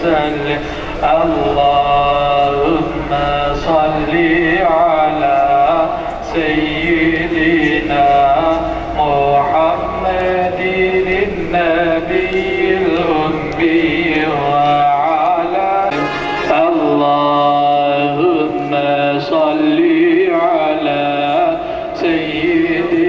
وسلم اللهم صل على سيدنا محمد النبي الأمي وعلى اللهم صل على سيدنا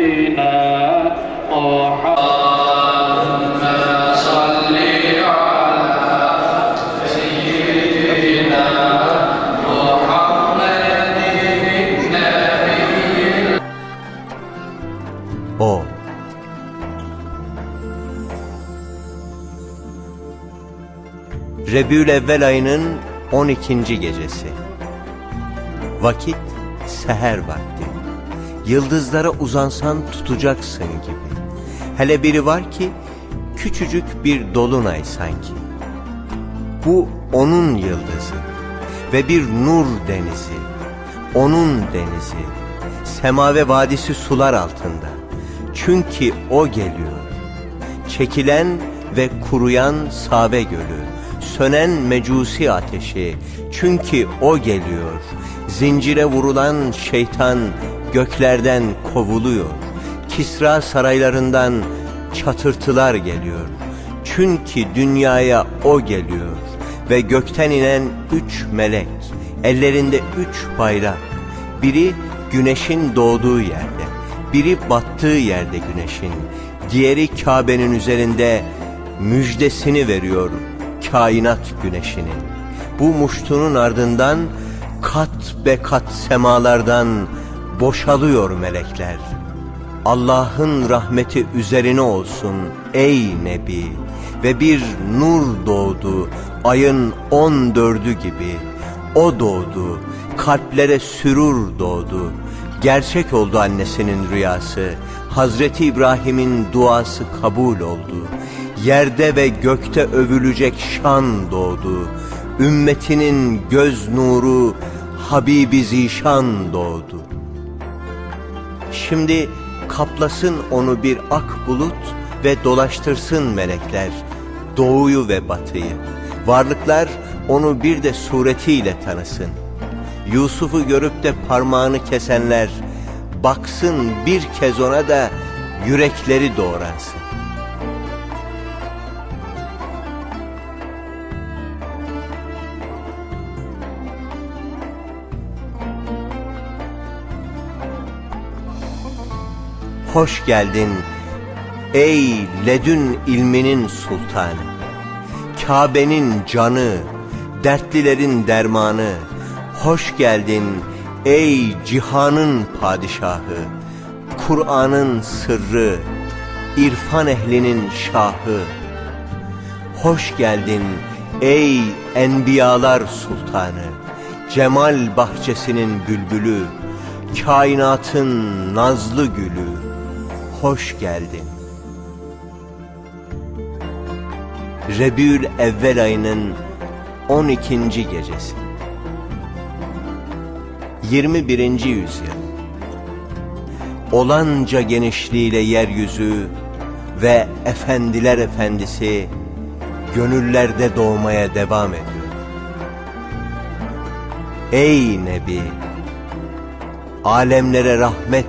Rebül evvel ayının 12. gecesi. Vakit seher vakti. Yıldızlara uzansan tutacaksın gibi. Hele biri var ki küçücük bir dolunay sanki. Bu onun yıldızı ve bir nur denizi. Onun denizi. Sema ve vadisi sular altında. Çünkü o geliyor. Çekilen ve kuruyan Save Gölü, sönen mecusi ateşi, çünkü o geliyor. Zincire vurulan şeytan göklerden kovuluyor. Kisra saraylarından çatırtılar geliyor. Çünkü dünyaya o geliyor ve gökten inen üç melek, ellerinde üç bayrak. Biri güneşin doğduğu yerde, biri battığı yerde güneşin, diğeri Kabe'nin üzerinde müjdesini veriyor kainat güneşinin. Bu muştunun ardından kat be kat semalardan boşalıyor melekler. Allah'ın rahmeti üzerine olsun ey Nebi ve bir nur doğdu ayın on dördü gibi. O doğdu, kalplere sürur doğdu. Gerçek oldu annesinin rüyası. Hazreti İbrahim'in duası kabul oldu. Yerde ve gökte övülecek şan doğdu. Ümmetinin göz nuru Habibi Zişan doğdu. Şimdi kaplasın onu bir ak bulut ve dolaştırsın melekler doğuyu ve batıyı. Varlıklar onu bir de suretiyle tanısın. Yusuf'u görüp de parmağını kesenler baksın bir kez ona da yürekleri doğransın. Hoş geldin ey ledün ilminin sultanı. Kabe'nin canı, dertlilerin dermanı. Hoş geldin ey cihanın padişahı. Kur'an'ın sırrı, irfan ehlinin şahı. Hoş geldin ey enbiyalar sultanı. Cemal bahçesinin bülbülü, kainatın nazlı gülü. Hoş geldin. Rebül evvel ayının 12. gecesi. 21. yüzyıl. Olanca genişliğiyle yeryüzü ve efendiler efendisi gönüllerde doğmaya devam ediyor. Ey Nebi! Alemlere rahmet